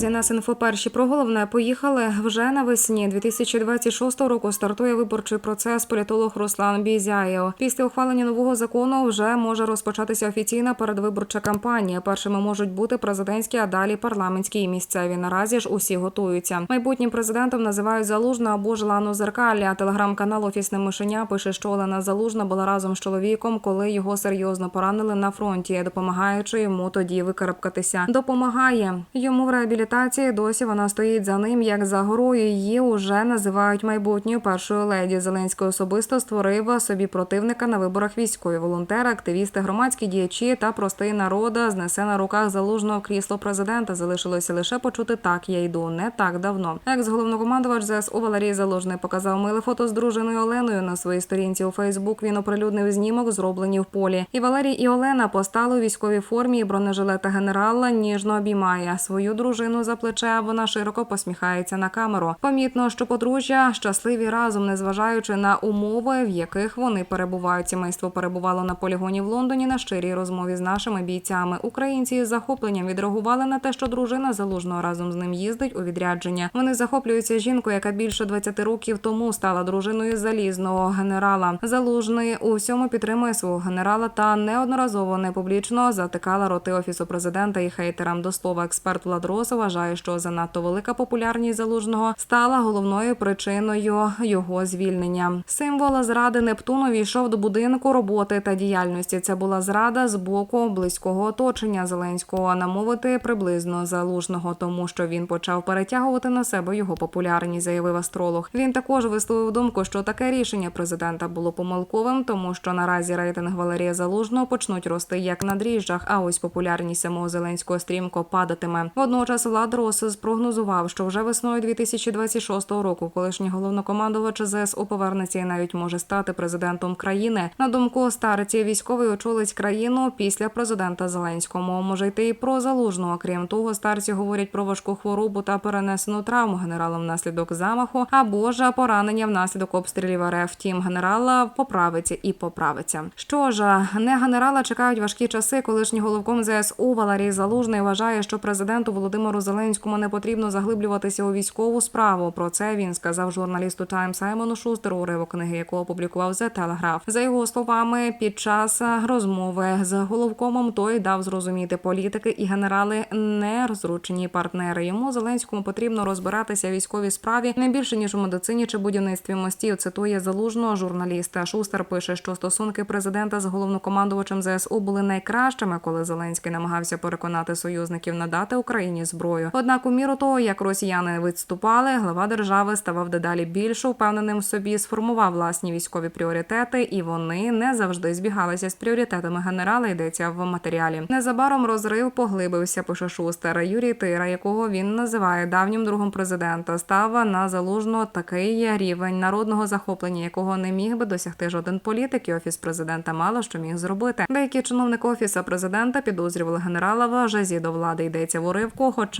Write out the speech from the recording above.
Друзі, нас інфоперші про головне поїхали вже навесні 2026 року. Стартує виборчий процес. Політолог Руслан Бізяєв. Після ухвалення нового закону вже може розпочатися офіційна передвиборча кампанія. Першими можуть бути президентські, а далі парламентські і місцеві. Наразі ж усі готуються. Майбутнім президентом називають Залужна або ж Лану Зеркаля. Телеграм-канал Офісне мишеня пише, що Олена Залужна була разом з чоловіком, коли його серйозно поранили на фронті, допомагаючи йому тоді викарабкатися. Допомагає йому в реабілітації. Досі вона стоїть за ним як за горою. Її уже називають майбутньою першою леді. Зеленський особисто створив собі противника на виборах військові волонтери, активісти, громадські діячі та простий народ знесе на руках залужного крісло президента. Залишилося лише почути так. Я йду не так давно. Екс головнокомандувач ЗСУ Валерій Залужний показав миле фото з дружиною Оленою на своїй сторінці у Фейсбук. Він оприлюднив знімок, зроблені в полі. І Валерій і Олена постали у військовій формі і бронежилета генерала ніжно обіймає свою дружину за плече. Вона широко посміхається на камеру. Помітно, що подружжя щасливі разом, незважаючи на умови, в яких вони перебувають. Сімейство перебувало на полігоні в Лондоні на щирій розмові з нашими бійцями. Українці з захопленням відреагували на те, що дружина залужного разом з ним їздить у відрядження. Вони захоплюються жінкою, яка більше 20 років тому стала дружиною залізного генерала. Залужний у всьому підтримує свого генерала та неодноразово непублічно затикала роти офісу президента і хейтерам. До слова, експерт Влад Рос вважає, що занадто велика популярність залужного стала головною причиною його звільнення. Символ зради Нептуну війшов до будинку роботи та діяльності. Це була зрада з боку близького оточення Зеленського. Намовити приблизно залужного, тому що він почав перетягувати на себе його популярність, заявив астролог. Він також висловив думку, що таке рішення президента було помилковим, тому що наразі рейтинг Валерія Залужного почнуть рости як на дріжджах, а ось популярність самого Зеленського стрімко падатиме. Водночас Влад спрогнозував, що вже весною 2026 року колишній головнокомандувач ЗСУ повернеться і навіть може стати президентом країни. На думку стариці, військовий очолить країну після президента Зеленського. Може йти і про залужного. Крім того, старці говорять про важку хворобу та перенесену травму генерала внаслідок замаху або ж поранення внаслідок обстрілів РФ. Втім, генерала поправиться і поправиться. Що ж, не генерала чекають важкі часи. Колишній головком ЗСУ Валерій Залужний вважає, що президенту Володимиру Зеленському не потрібно заглиблюватися у військову справу. Про це він сказав журналісту Тайм Саймону Шустеру, уривок книги якого опублікував The Telegraph. За його словами, під час розмови з головкомом той дав зрозуміти політики і генерали не розручені партнери. Йому Зеленському потрібно розбиратися в військовій справі не більше ніж у медицині чи будівництві мостів. Цитує залужного журналіста. Шустер пише, що стосунки президента з головнокомандувачем ЗСУ були найкращими, коли Зеленський намагався переконати союзників надати Україні зброю. Однак, у міру того, як росіяни відступали, глава держави ставав дедалі більше впевненим в собі, сформував власні військові пріоритети, і вони не завжди збігалися з пріоритетами генерала. Йдеться в матеріалі. Незабаром розрив поглибився. Пише Шустер. Юрій Тира, якого він називає давнім другом президента, став на залужно такий рівень народного захоплення, якого не міг би досягти жоден політик. І офіс президента мало що міг зробити. Деякі чиновники офіса президента підозрювали генерала в жазі до влади. Йдеться в уривку, хоча